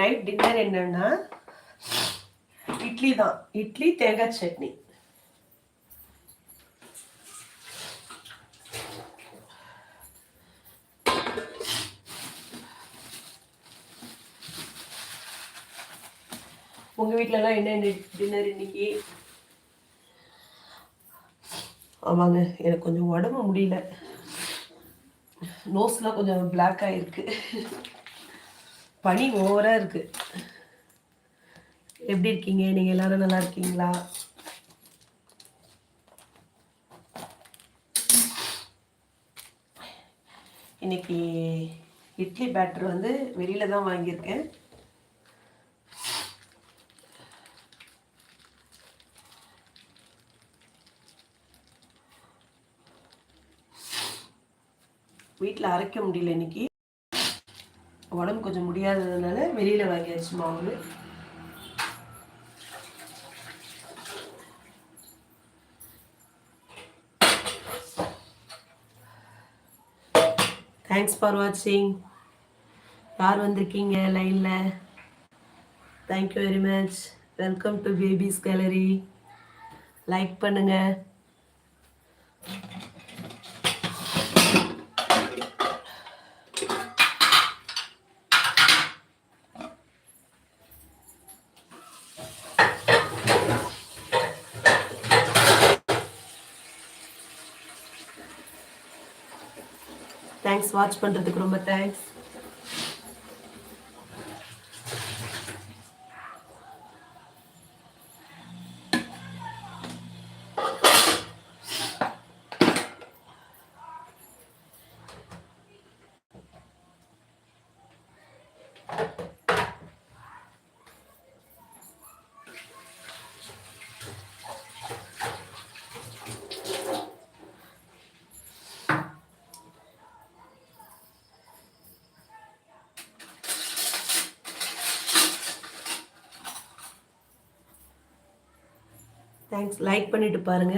Night dinner என்னன்னா இட்லி தான் இட்லி தேங்காய் சட்னி. உங்க வீட்லலாம் என்ன டின்னர் இன்னைக்கு? ஆமாங்க எனக்கு கொஞ்சம் உடம்பு முடியல. நோஸ்லாம் கொஞ்சம் பிளாக் ஆயிருக்கு. பனி ஓவராக இருக்குது எப்படி இருக்கீங்க? நீங்கள் எல்லாரும் நல்லா இருக்கீங்களா? இன்னைக்கு இட்லி பேட்டர் வந்து வெளியில் தான் வாங்கியிருக்கேன். வீட்டில் அரைக்க முடியல இன்னைக்கு. உடம்பு கொஞ்சம் முடியாததுனால வெளியில் வாங்கியாச்சு மாவு. தேங்க்ஸ் ஃபார் வாட்சிங் யார் வந்திருக்கீங்க லைனில் thank you very much welcome to baby's gallery like பண்ணுங்கள் தேங்க்ஸ் வாட்ச் பண்ணுறதுக்கு ரொம்ப தேங்க்ஸ் தேங்க்ஸ் லைக் பண்ணிட்டு பாருங்க.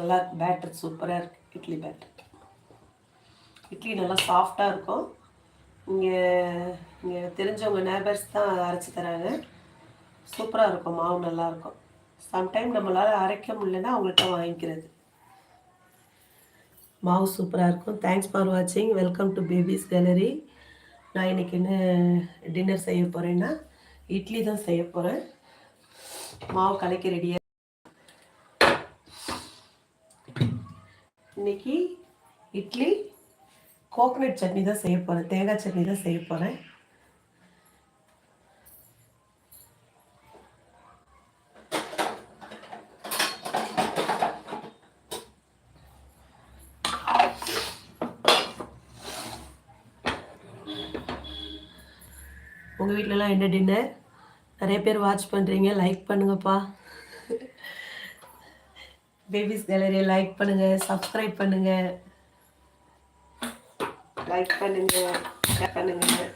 நல்லா பேட்டர் சூப்பராக இருக்குது இட்லி பேட்டர் இட்லி நல்லா சாஃப்டாக இருக்கும். இங்கே இங்கே தெரிஞ்சவங்க நேபர்ஸ் தான் அரைச்சி தராங்க. சூப்பராக இருக்கும் மாவு நல்லாயிருக்கும் சம்டைம் நம்மளால் அரைக்க முடியலன்னா அவங்கள்ட்ட வாங்கிக்கிறது. மாவு சூப்பராக இருக்கும். தேங்க்ஸ் ஃபார் வாட்சிங் வெல்கம் டு பேபிஸ் கேலரி நான் இன்றைக்கி என்ன டின்னர் செய்ய போகிறேன்னா இட்லி தான் செய்ய போகிறேன் மாவு கலக்கி ரெடியாக இன்னைக்கு இட்லி கோகனட் சட்னி தான் செய்ய போகிறேன் தேங்காய் சட்னி தான் செய்ய போகிறேன் உங்கள் என்ன டின்னர் நிறைய பேர் வாட்ச் பண்ணுறீங்க லைக் பண்ணுங்கப்பா. பேபிஸ் கேலரியை லைக் பண்ணுங்கள் சப்ஸ்கிரைப் பண்ணுங்கள் லைக் பண்ணுங்கள் பண்ணுங்க பண்ணுங்கள்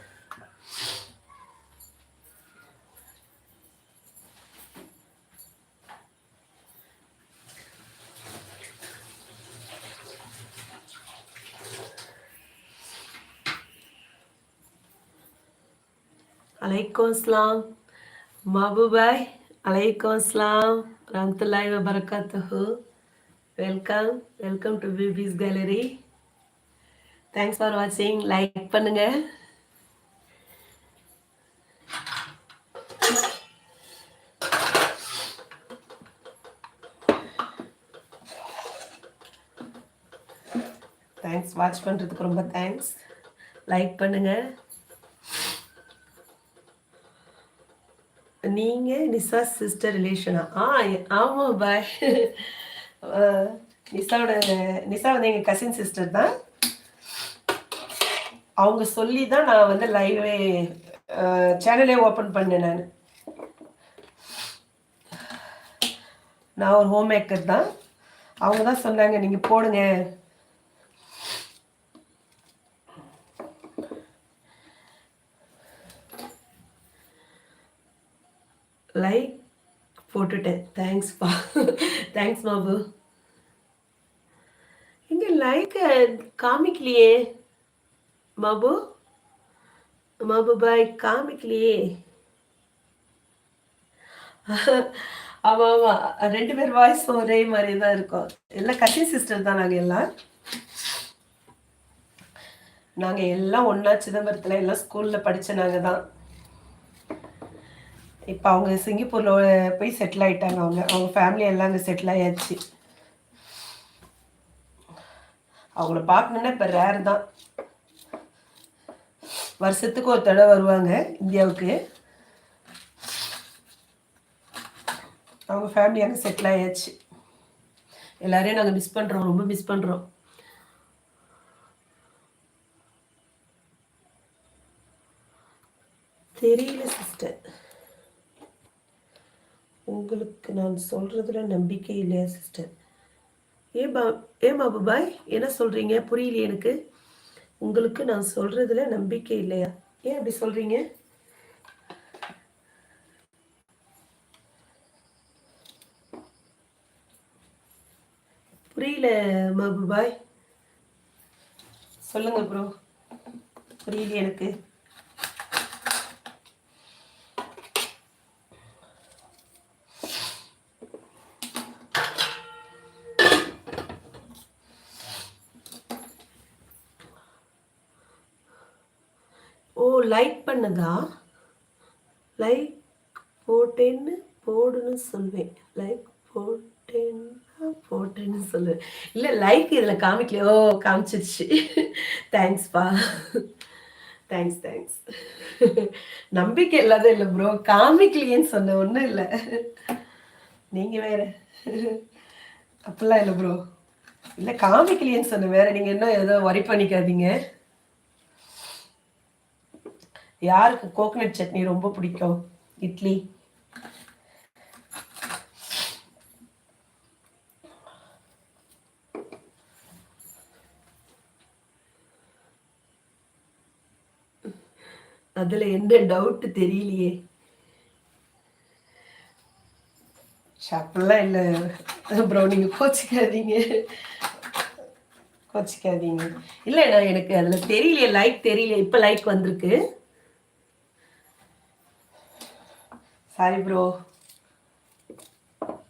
அலைக்கும் ஸ்லாம் மபுபாய் அலைக்கும் ஸ்லாம் ரம்துல்லாய் வபரகாத்துஹு welcome welcome to baby's gallery thanks for வாட்சிங் லைக் பண்ணுங்க தேங்க்ஸ் வாட்ச் பண்ணுறதுக்கு ரொம்ப தேங்க்ஸ் லைக் பண்ணுங்கள் நீங்கள் நிசா சிஸ்டர் ரிலேஷனா ஆ ஆமாம் பாய் நிசாவோட நிசா வந்து எங்கள் கசின் சிஸ்டர் தான். அவங்க சொல்லி தான் நான் வந்து லைவே சேனலே ஓப்பன் பண்ணேன் நான். நான் ஒரு ஹோம் மேக்கர் தான். அவங்க தான் சொன்னாங்க நீங்கள் போடுங்க. லைக் போட்டுட்டேன். தேங்க்ஸ்ப்பா தேங்க்ஸ் மாபு இங்கே லைக் காமிக்கலையே மாபு மாபு பாய் காமிக்கலையே. ஆமாம் ஆமாம் ரெண்டு பேர் வாய்ஸ் ஒரே மாதிரி தான் இருக்கும். எல்லாம் கசின் சிஸ்டர் தான் நாங்கள் எல்லாம். நாங்கள் எல்லாம் ஒன்றா சிதம்பரத்தில் எல்லாம் ஸ்கூலில் படித்த நாங்கள் தான் இப்போ அவங்க சிங்கப்பூரில் போய் செட்டில் ஆகிட்டாங்க அவங்க. அவங்க ஃபேமிலி எல்லாம் அங்கே செட்டில் ஆயாச்சு. அவங்கள பார்க்கணுன்னா இப்போ ரேர் தான். வருஷத்துக்கு ஒரு தடவை வருவாங்க இந்தியாவுக்கு. அவங்க ஃபேமிலி அங்கே செட்டில் ஆயாச்சு. எல்லாரையும் நாங்கள் மிஸ் பண்ணுறோம் ரொம்ப மிஸ் பண்ணுறோம் தெரியல உங்களுக்கு நான் சொல்கிறதுல நம்பிக்கை இல்லையா சிஸ்டர் ஏ பா ஏன் பாய் என்ன சொல்கிறீங்க புரியலையே எனக்கு. உங்களுக்கு நான் சொல்கிறதுல நம்பிக்கை இல்லையா? ஏன் அப்படி சொல்கிறீங்க புரியல மபுபாய். சொல்லுங்க ப்ரோ புரியல எனக்கு ஓ லைக் லைக் போட்டேன்னு போடுன்னு சொல்வேன். லைக் போட்டேன்னா போட்டேன்னு சொல்லுவேன் இல்லை லைக் இதில் காமிக்கலையோ. காமிச்சிருச்சு. தேங்க்ஸ்ப்பா தேங்க்ஸ் தேங்க்ஸ் நம்பிக்கை இல்லாத இல்லை ப்ரோ காமிக்கலையேன்னு சொன்ன ஒன்றும் இல்லை. நீங்கள் வேற. அப்படிலாம் இல்லை ப்ரோ இல்லை காமிக்கலையேன்னு சொன்னேன். வேற நீங்கள் இன்னும் ஏதோ ஒரி பண்ணிக்காதீங்க. யாருக்கு கோகனட் சட்னி ரொம்ப பிடிக்கும்? இட்லி. அதுல என்ன டவுட் தெரியலையே. அப்படிலாம் இல்லை. ப்ரோ நீங்க கோச்சிக்காதீங்க. கோச்சிக்காதீங்க. இல்லை நான் எனக்கு அதுல தெரியலையே லைக் தெரியல இப்போ லைக் வந்திருக்கு. சாரி ப்ரோ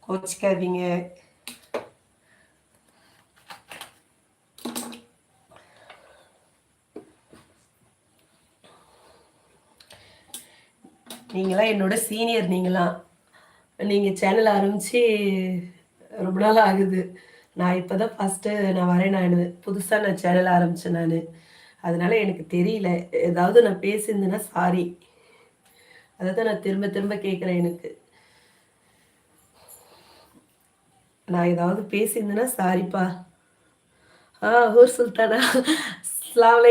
கோச்சிக்காதீங்க. நீங்களாம் என்னோட சீனியர் நீங்களாம். நீங்கள் சேனல் ஆரம்பித்து ரொம்ப நாள் ஆகுது. நான் இப்போ தான் ஃபஸ்ட்டு நான் வரேன் நான். புதுசாக நான் சேனல் ஆரம்பித்தேன் நான். அதனால் எனக்கு தெரியல. ஏதாவது நான் பேசியிருந்தேன்னா சாரி அதை தான் நான் திரும்ப திரும்ப கேட்குறேன் எனக்கு. நான் ஏதாவது பேசியிருந்தேன்னா சாரிப்பா. ஆ ஹூர் சுல்தானா. அஸ்லாம்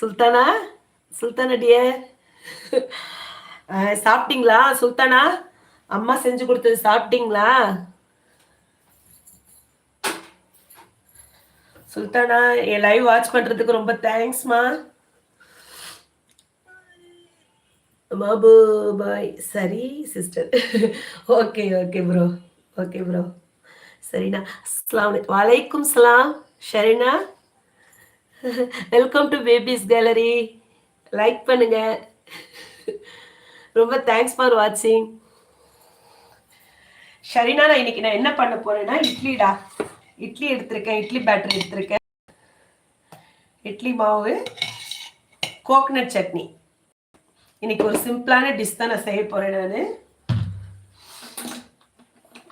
சுல்தானா? சுல்தானா டியர். சாப்பிட்டீங்களா? சுல்தானா? அம்மா செஞ்சு கொடுத்தது சாப்பிட்டீங்களா? சுல்தானா என் லைவ் வாட்ச் பண்ணுறதுக்கு ரொம்ப தேங்க்ஸ்மா மாபு பாய். சரி sister okay okay bro okay bro சரிண்ணா. அஸ்லாம் வலைக்கும் சலாம். Sharina. Welcome to baby's gallery like பண்ணுங்க. ரொம்ப தேங்க்ஸ் ஃபார் வாட்சிங் ஷரீனா நான் இன்னைக்கு நான் என்ன பண்ண போறேன்னா இட்லிடா. இட்லி எடுத்திருக்கேன். இட்லி பேட்டர் எடுத்திருக்கேன். இட்லி மாவு கோகனட் சட்னி. இன்னைக்கு ஒரு சிம்பிளான டிஷ் தான் நான் செய்ய போறேன் நான்.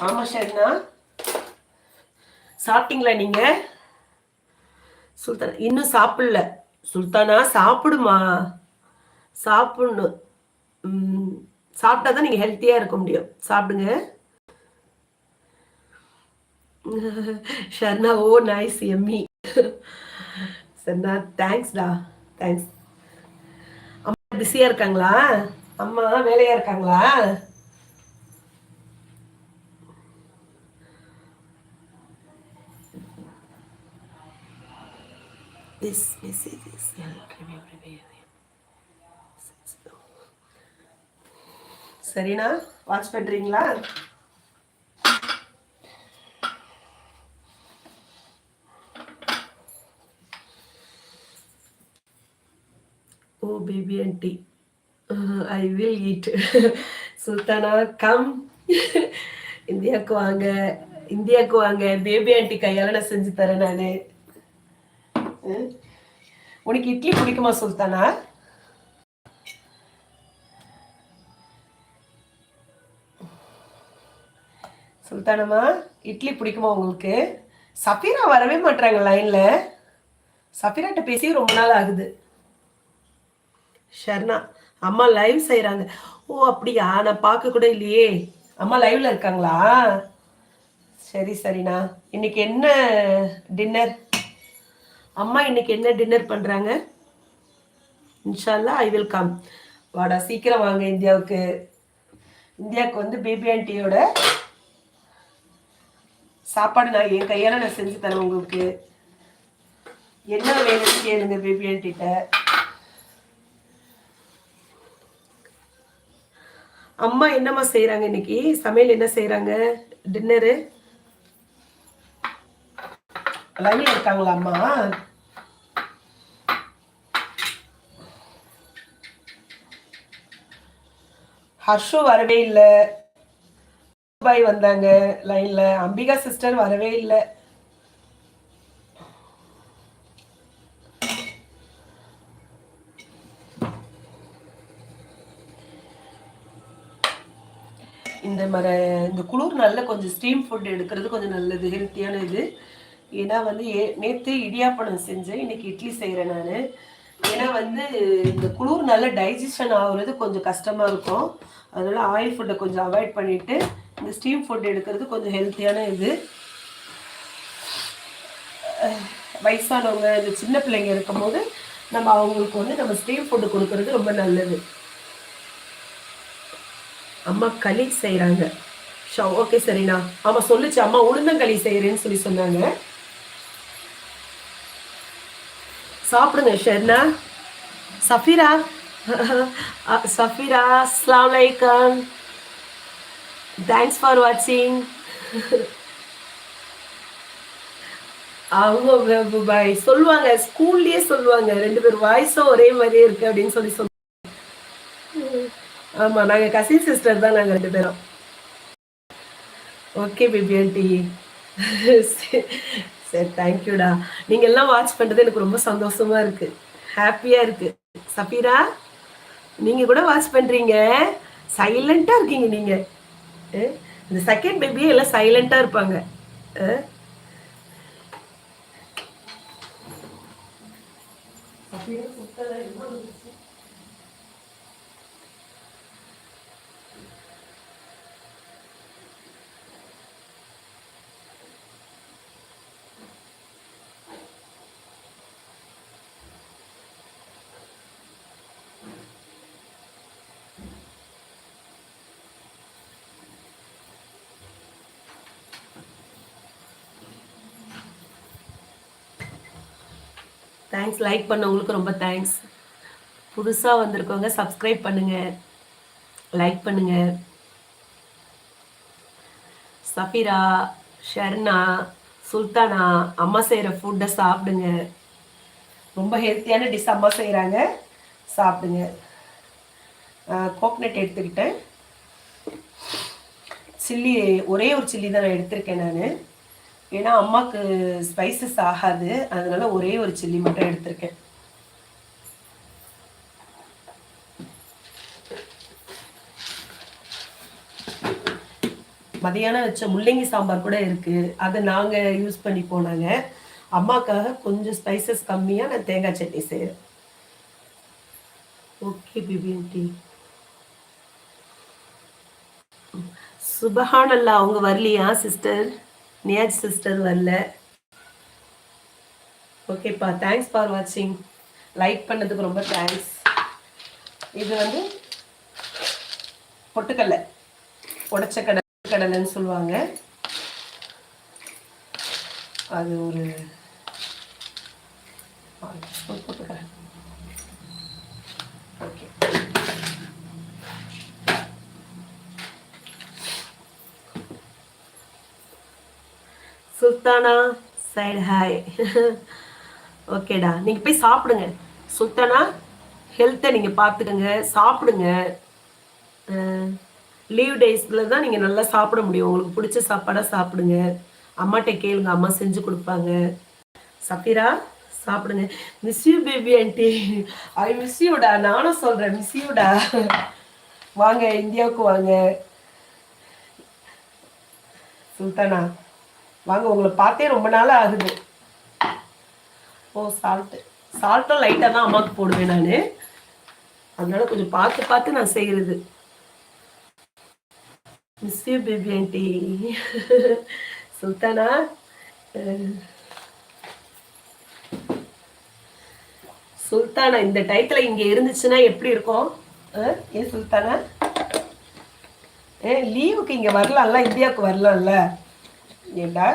ஆமாம் ஷர்னா. சாப்பிட்டீங்களா நீங்க? சுல்தானா இன்னும் சாப்பிடல. சுல்தானா சாப்பிடுமா? சாப்பிடணும். சாப்பிட்டா தான் நீங்கள் ஹெல்த்தியாக இருக்க முடியும். சாப்பிடுங்க. ஷர்னா ஓ நைஸ் எம்மி சர்னா தேங்க்ஸ்டா தேங்க்ஸ் பிஸியா இருக்காங்களா? அம்மா வேலையா இருக்காங்களா? This message is சரிண்ணா வாட்ச் பண்றீங்களா? ஓ baby aunty I will eat Sultana come இந்தியாவுக்கு வாங்க. இந்தியாவுக்கு வாங்க. பேபி ஆண்டி கையால் நான் செஞ்சு தரேன் நான். உனக்கு இட்லி பிடிக்குமா சுல்தானா சுல்தானம்மா இட்லி பிடிக்குமா உங்களுக்கு? சஃபீரா வரவே மாட்டாங்க லைனில் சஃபீராட்ட பேசி ரொம்ப நாள் ஆகுது. ஷர்ணா அம்மா லைவ் செய்கிறாங்க ஓ அப்படியா? நான் பார்க்க கூட இல்லையே. அம்மா லைவ்ல இருக்காங்களா? சரி சரிண்ணா. இன்னைக்கு என்ன டின்னர் அம்மா இன்னைக்கு என்ன டின்னர் பண்ணுறாங்க இன்ஷால்லா ஐ வில் கம் வாடா சீக்கிரம் வாங்க இந்தியாவுக்கு. இந்தியாவுக்கு வந்து பிபிஎன்டியோட ஆண்டியோட சாப்பாடு நான் என் கையால் நான் செஞ்சு தரேன் உங்களுக்கு. என்ன வேணும்னு கேளுங்க பேபி அம்மா என்னம்மா செய்கிறாங்க இன்னைக்கு சமையல் என்ன செய்கிறாங்க டின்னரு? லைனில் இருக்காங்களா அம்மா? ஹர்ஷு வரவே இல்லை. துபாய் வந்தாங்க லைன்ல. அம்பிகா சிஸ்டர் வரவே இல்லை. இந்த இந்த குளிர் நல்ல கொஞ்சம் ஸ்டீம் ஃபுட் எடுக்கிறது கொஞ்சம் நல்லது ஹெல்த்தியான இது. ஏன்னா வந்து ஏ நேற்று இடியாப்பனம் செஞ்சேன் இன்னைக்கு இட்லி செய்கிறேன் நான். ஏன்னா வந்து இந்த குளிர் நல்ல டைஜஷன் ஆகுறது கொஞ்சம் கஷ்டமாக இருக்கும். அதனால் ஆயில் ஃபுட்டை கொஞ்சம் அவாய்ட் பண்ணிவிட்டு இந்த ஸ்டீம் ஃபுட் எடுக்கிறது கொஞ்சம் ஹெல்த்தியான இது. வயசானவங்க இந்த சின்ன பிள்ளைங்க இருக்கும்போது நம்ம அவங்களுக்கு வந்து நம்ம ஸ்டீம் ஃபுட்டு கொடுக்கறது ரொம்ப நல்லது. அம்மா களி செய்கிறாங்க ஷோ ஓகே சரிண்ணா ஆமாம் சொல்லுச்சு அம்மா உளுந்தங்களி செய்கிறேன்னு சொல்லி சொன்னாங்க சாப்பிடுங்க ஷெர்னா சஃபீரா சஃபீரா அஸ்லாம் வலைக்கம் தேங்க்ஸ் ஃபார் வாட்சிங் அவங்க பாய் சொல்லுவாங்க ஸ்கூல்லயே சொல்லுவாங்க ரெண்டு பேர் வாய்ஸும் ஒரே மாதிரியே இருக்கு அப்படின்னு சொல்லி சொல்லுவாங்க ஆமா நாங்க கசின் சிஸ்டர் தான் நாங்க ரெண்டு பேரும். ஓகே பேபி ஆண்டி சரி தேங்க்யூடா நீங்க எல்லாம் வாட்ச் பண்றது எனக்கு ரொம்ப சந்தோஷமா இருக்கு. ஹாப்பியா இருக்கு. சபீரா நீங்க கூட வாட்ச் பண்றீங்க. சைலண்டா இருக்கீங்க நீங்க. இந்த செகண்ட் பேபியே எல்லாம் சைலண்டா இருப்பாங்க. தேங்க்ஸ் லைக் பண்ணவங்களுக்கு ரொம்ப தேங்க்ஸ் புதுசாக வந்திருக்கவங்க சப்ஸ்கிரைப் பண்ணுங்கள் லைக் பண்ணுங்கள் சஃபிரா ஷர்னா சுல்தானா அம்மா செய்கிற ஃபுட்டை சாப்பிடுங்க. ரொம்ப ஹெல்த்தியான டிஷ் அம்மா செய்கிறாங்க சாப்பிடுங்க. கோக்னட் எடுத்துக்கிட்டேன். சில்லி ஒரே ஒரு சில்லி தான் நான் எடுத்திருக்கேன் நான். ஏன்னா அம்மாவுக்கு ஸ்பைசஸ் ஆகாது. அதனால ஒரே ஒரு சில்லி மட்டும் எடுத்திருக்கேன். மதியானம் வச்ச முள்ளங்கி சாம்பார் கூட இருக்கு. அதை நாங்கள் யூஸ் பண்ணி போனாங்க. அம்மாக்காக கொஞ்சம் ஸ்பைசஸ் கம்மியாக நான் தேங்காய் சட்னி செய்கிறேன் ஓகே பிபிஎன்டி சுபஹானல்லா அவங்க வரலையா சிஸ்டர் நியாஜ் சிஸ்டர் வரல ஓகேப்பா தேங்க்ஸ் ஃபார் வாட்சிங் லைக் பண்ணதுக்கு ரொம்ப தேங்க்ஸ் இது வந்து பொட்டுக்கடலை. உடச்ச கடலை கடலைன்னு சொல்லுவாங்க. அது ஒரு பொட்டுக்கடலை. சுல்தானா சைடு ஹாய் ஓகேடா நீங்க போய் சாப்பிடுங்க. சுல்தானா ஹெல்த்தை நீங்க பார்த்துக்கோங்க சாப்பிடுங்க. லீவ் டேஸில் தான் நீங்கள் நல்லா சாப்பிட முடியும். உங்களுக்கு பிடிச்ச சாப்பாடாக சாப்பிடுங்க. அம்மாட்ட கேளுங்க அம்மா செஞ்சு கொடுப்பாங்க. சஃபிரா சாப்பிடுங்க. Miss you baby aunty I miss யூடா நானும் சொல்கிறேன் மிஸ் யூடா வாங்க இந்தியாவுக்கு வாங்க. சுல்தானா வாங்க உங்களை பார்த்தே ரொம்ப நாள் ஆகுது. ஓ சால்ட்டு சால்ட்டும் லைட்டாக தான் அம்மாவுக்கு போடுவேன் நான். அதனால கொஞ்சம் பார்த்து பார்த்து நான் செய்கிறது miss you baby aunty Sultana? Sultana இந்த டயத்தில் இங்கே இருந்துச்சுன்னா எப்படி இருக்கும்? ஏன் சுல்தானா? ஏ லீவுக்கு இங்கே வரலாம்ல? இந்தியாவுக்கு வரலாம்ல? ஏண்டா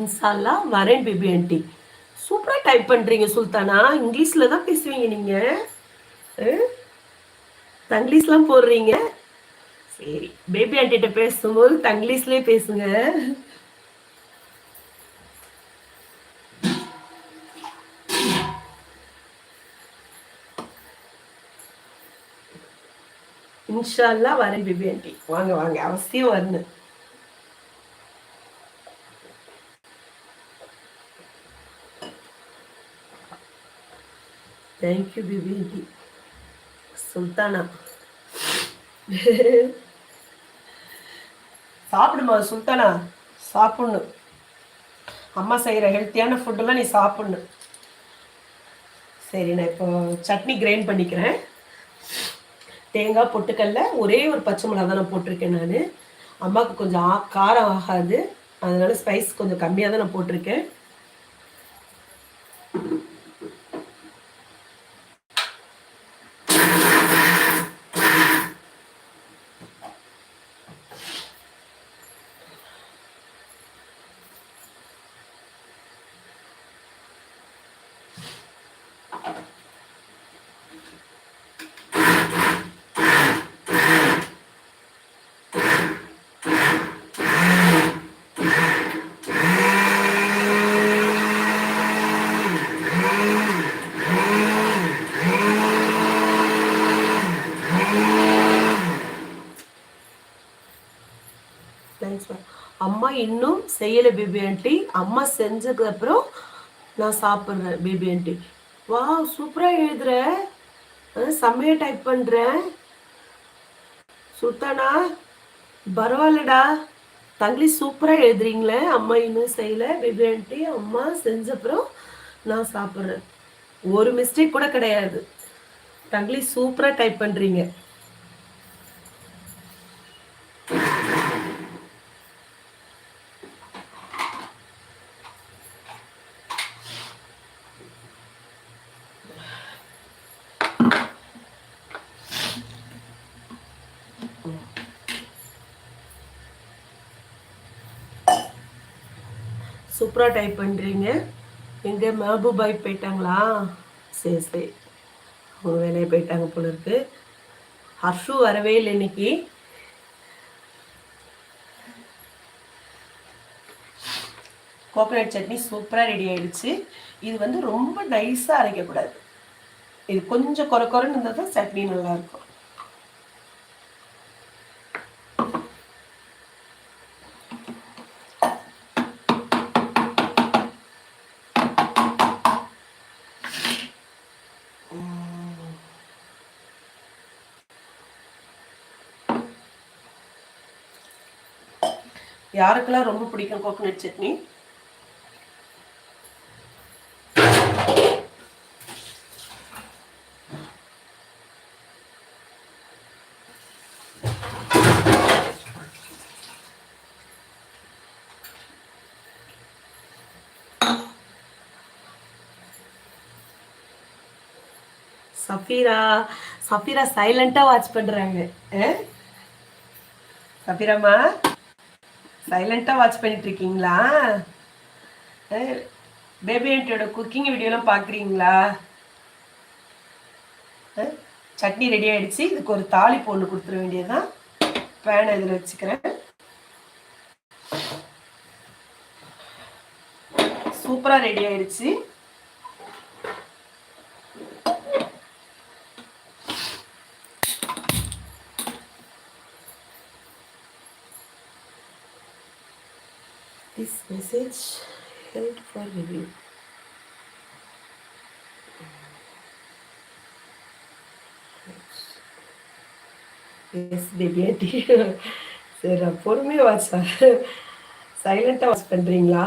இன்சால்லா வரேன் பேபி ஆண்டி. சூப்பராக டைப் பண்ணுறீங்க சுல்தானா. இங்கிலீஷில் தான் பேசுவீங்க நீங்கள் தங்கிலீஷ்லாம் போடுறீங்க. சரி பேபி ஆண்டிட்ட பேசும்போது தங்கிலீஷ்லேயே பேசுங்க. இன்ஷால்லா வரேன் பேபி ஆண்டி வாங்க வாங்க அவசியம் வரணும். Thank you aunty Sultana? சாப்பிடுமா சுல்தானா? சாப்பிட்ணும் அம்மா செய்கிற ஹெல்த்தியான ஃபுட்டெல்லாம் நீ சாப்பிட்ணும் சரி நான் இப்போ சட்னி கிரைண்ட் பண்ணிக்கிறேன். தேங்காய் பொட்டுக்கல்ல ஒரே ஒரு பச்சை மிளகா தான் நான் போட்டிருக்கேன் நான். அம்மாவுக்கு கொஞ்சம் காரம் ஆகாது. அதனால ஸ்பைஸ் கொஞ்சம் கம்மியாக தான் நான் போட்டிருக்கேன் அம்மா இன்னும் செய்யலை பிபிஎன்டி அம்மா செஞ்சதுக்கு அப்புறம் நான் சாப்பிட்றேன் பிபிஎன்டி வா சூப்பராக எழுதுற. செம்மையாக டைப் பண்ணுறேன் சுத்தனா பரவாயில்லடா. தங்களி சூப்பராக எழுதுறீங்களே. அம்மா இன்னும் செய்யலை. பிபிஎன்டி ஆண்டி அம்மா செஞ்சப்புறம் நான் சாப்பிட்றேன். ஒரு மிஸ்டேக் கூட கிடையாது. தங்களி சூப்பராக டைப் பண்ணுறீங்க சூப்பராக டைப் பண்ணுறீங்க எங்கே மஹபூபாய் போயிட்டாங்களா? சரி சரி. அவங்க வேலையை போயிட்டாங்க போல இருக்கு. ஹர்ஷு வரவே இல்லை இன்னைக்கு. கோகோனட் சட்னி சூப்பராக ரெடி ஆயிடுச்சு. இது வந்து ரொம்ப நைஸாக அரைக்கக்கூடாது. இது கொஞ்சம் குறை குறைன்னு இருந்தால் தான் சட்னி நல்லாயிருக்கும் யாருக்கெல்லாம் ரொம்ப பிடிக்கும் கோகனட் சட்னி? சஃபீரா சஃபீரா சைலண்டா வாட்ச் பண்றாங்க. சஃபீராம்மா? சைலண்டா வாட்ச் பண்ணிட்டு இருக்கீங்களா பேபி ஆண்டியோட குக்கிங் வீடியோலாம் பார்க்குறீங்களா சட்னி ரெடி ஆயிடுச்சு. இதுக்கு ஒரு தாலி ஒன்று கொடுத்துட வேண்டியதுதான் பேனை இதில் வச்சுக்கிறேன். சூப்பராக ரெடி ஆயிடுச்சு. This message held for review. Yes baby aunty சரி பொறுமையாக வாட்ச் சைலண்ட்டாக வாட்ச் பண்ணுறீங்களா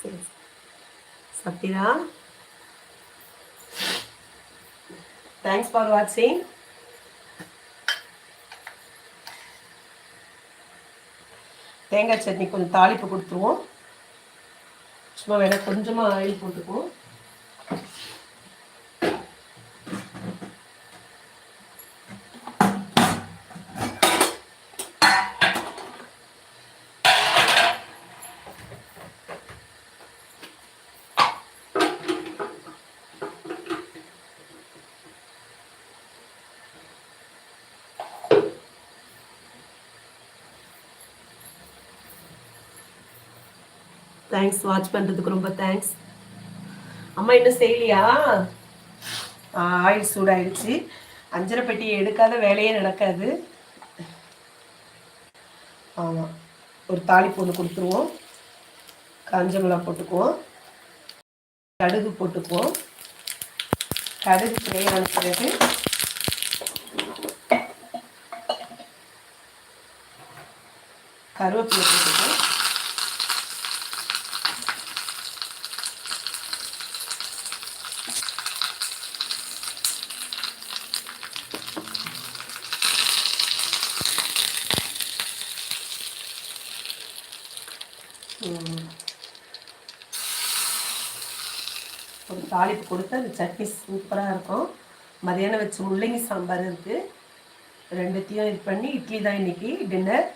சரி. சத்யா? தேங்க்ஸ் ஃபார் வாட்சிங் தேங்காய் சட்னி கொஞ்சம் தாளிப்பு கொடுத்துருவோம். சும்மா வேணால் கொஞ்சமாக ஆயில் போட்டுக்குவோம். தேங்க்ஸ் வாட்ச் பண்ணுறதுக்கு ரொம்ப தேங்க்ஸ் அம்மா இன்னும் செய்யலையா? ஆயில் சூடாயிடுச்சு. அஞ்சரை பெட்டியை எடுக்காத வேலையே நடக்காது. ஆமாம் ஒரு தாலி பொண்ணு கொடுத்துருவோம். காஞ்ச மிளகா போட்டுக்குவோம். கடுகு போட்டுக்குவோம். கடுகு தேவையான பிறகு கருவேப்பிலை போட்டுக்குவோம் ஒரு தாளிப்பு கொடுத்து அந்த சட்னி சூப்பராக இருக்கும். மதியானம் வச்சு முள்ளங்கி சாம்பார் இருக்குது ரெண்டுத்தையும் இது பண்ணி இட்லி தான் இன்றைக்கி டின்னர்.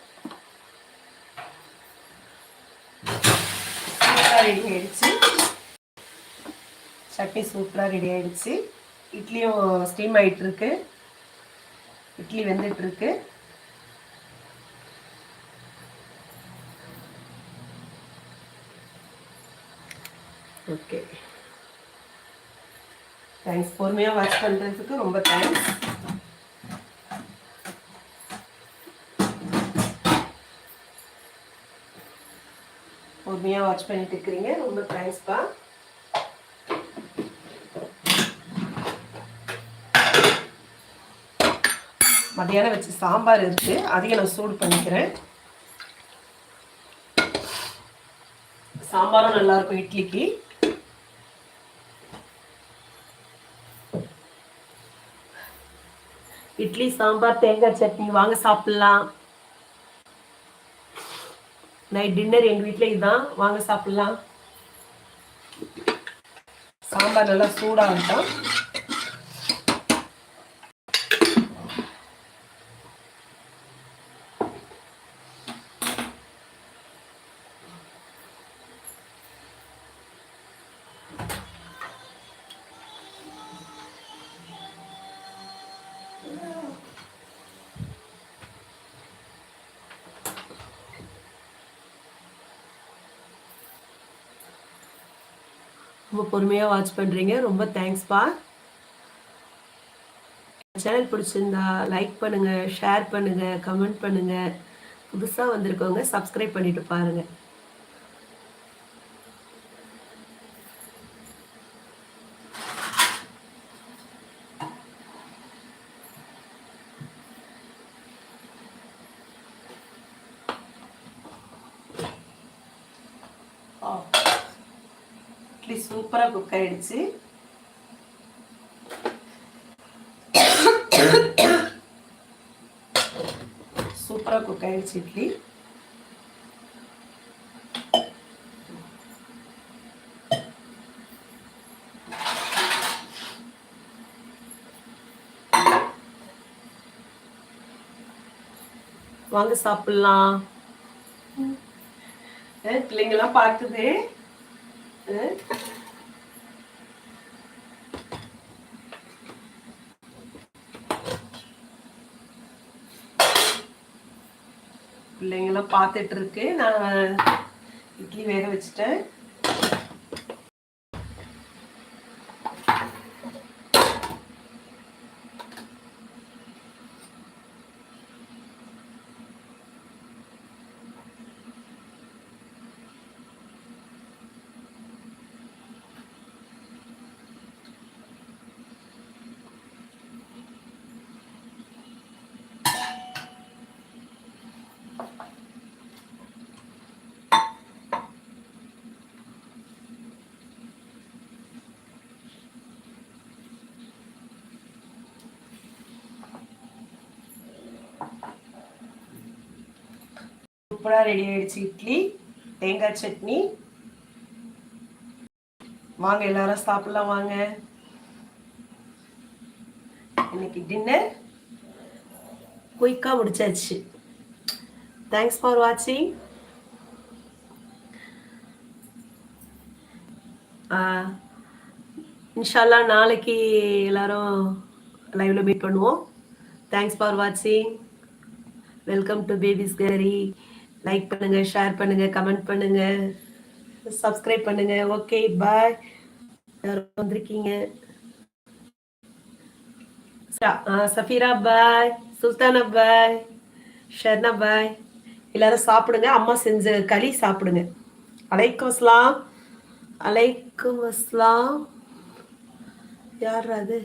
சூப்பராக ரெடி ஆயிடுச்சு. சட்னி சூப்பராக ரெடி ஆயிடுச்சு. இட்லியும் ஸ்டீம் ஆகிட்டுருக்கு இட்லி வெந்துட்டுருக்கு. ஓகே தேங்க்ஸ் பொறுமையாக வாட்ச் பண்ணுறதுக்கு ரொம்ப தேங்க்ஸ் பொறுமையாக வாட்ச் பண்ணிட்டு இருக்கிறீங்க. ரொம்ப தேங்க்ஸ்ப்பா மதியானம் வச்சு சாம்பார் இருக்குது அதையும் நான் சூடு பண்ணிக்கிறேன். சாம்பாரும் நல்லாயிருக்கும் இட்லிக்கு. இட்லி சாம்பார் தேங்காய் சட்னி வாங்க சாப்பிட்லாம். நைட் டின்னர் எங்கள் வீட்டில் இதுதான் வாங்க சாப்பிட்லாம். சாம்பார் நல்லா சூடாகட்டும். ரொம்ப பொறுமையாக வாட்ச் பண்ணுறீங்க ரொம்ப தேங்க்ஸ்ப்பா சேனல் பிடிச்சிருந்தா லைக் பண்ணுங்கள் ஷேர் பண்ணுங்கள் கமெண்ட் பண்ணுங்கள் புதுசாக வந்திருக்கவங்க சப்ஸ்கிரைப் பண்ணிட்டு பாருங்கள் இட்லி சூப்பராக குக் ஆயிடுச்சு. சூப்பராக குக் ஆயிடுச்சு இட்லி. வாங்க சாப்பிடலாம். அஹ் பிள்ளைங்கெல்லாம் பார்க்குது. பார்த்துட்ருக்கு நான் இட்லி வேக வச்சுட்டேன். சூப்பராக ரெடி ஆயிடுச்சு இட்லி தேங்காய் சட்னி. வாங்க எல்லாரும் சாப்பிடலாம் வாங்க. இன்னைக்கு டின்னர் குயிக்காக முடிச்சாச்சு. தேங்க்ஸ் ஃபார் வாட்சிங் இன்ஷால்லா நாளைக்கு எல்லாரும் லைவ்ல மீட் பண்ணுவோம். தேங்க்ஸ் ஃபார் வாட்சிங் welcome to baby's gallery like பண்ணுங்க ஷேர் பண்ணுங்க கமெண்ட் பண்ணுங்க. சப்ஸ்கிரைப் பண்ணுங்க. ஓகே பாய் யாரும் வந்திருக்கீங்க. சஃபீரா பாய் சுல்தானா பாய் ஷர்னா பாய் எல்லாரும் சாப்பிடுங்க. அம்மா செஞ்ச களி சாப்பிடுங்க. அலைக்கும் அஸ்லாம். அலைக்கும் அஸ்லாம். யார் அது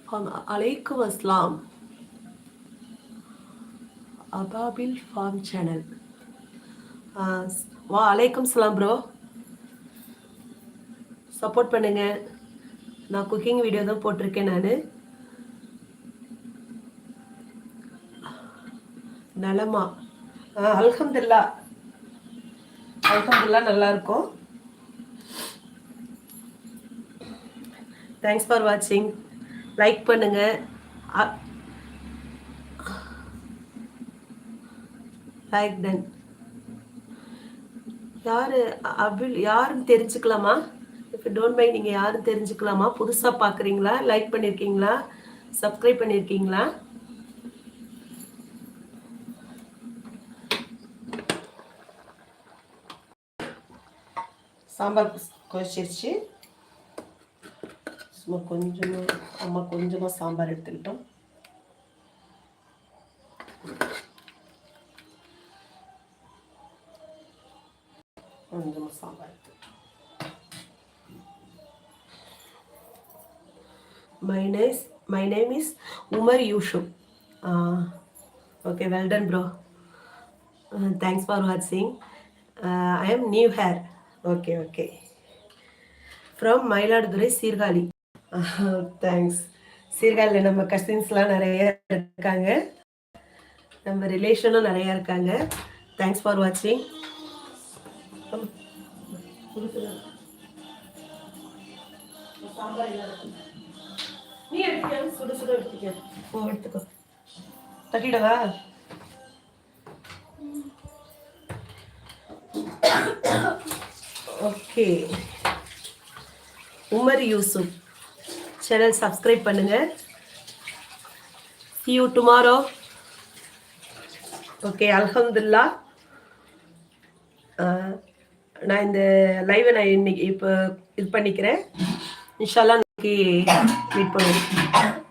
ஆமா, அலைக்கும் அஸ்லாம் அபாபில் ஃபார்ம் சேனல். வா அலைக்கும் சலாம் ப்ரோ. சப்போர்ட் பண்ணுங்க. நான் குக்கிங் வீடியோ தான் போட்டிருக்கேன் நான். நலமா. அல்ஹம்துல்லா. அல்ஹம்துல்லா நல்லா இருக்கும். தேங்க்ஸ் ஃபார் வாட்சிங் லைக் பண்ணுங்க. லைக் டன் யாரு அபில் யாருன்னு தெரிஞ்சுக்கலாமா? இப்போ டோன்ட் பை நீங்கள் யாரும் தெரிஞ்சுக்கலாமா? புதுசாக பார்க்குறீங்களா லைக் பண்ணியிருக்கீங்களா சப்ஸ்கிரைப் பண்ணியிருக்கீங்களா சாம்பார் கொதிச்சிருச்சு. சும்மா கொஞ்சமாக அம்மா கொஞ்சமாக சாம்பார் எடுத்துக்கிட்டோம் கொஞ்சமாக சாம்பார் எடுத்துக்கிட்டோம் My name, my name is Umar Yusuf. Uh, okay, well done, bro. Uh, thanks for watching. Uh, I am new here. Okay, okay. From Mayiladuthurai Sirkazhi thanks சீர்காழியில் நம்ம கசின்ஸ்லாம் நிறைய இருக்காங்க. நம்ம ரிலேஷனும் நிறைய இருக்காங்க. தேங்க்ஸ் ஃபார் வாட்சிங் நீ எடுத்துக்க சுட சுட எடுத்துக்க. ஓ எடுத்துக்கோ. தட்டிடவா? Okay Umar Yusuf. Channel subscribe பண்ணுங்க. சி யூ டுமாரோ ஓகே அல்ஹம்துல்லா நான் இந்த லைவை நான் இன்னைக்கு இப்போ இது பண்ணிக்கிறேன். இன்ஷால்லா இன்னைக்கு மீட் பண்ணுவேன்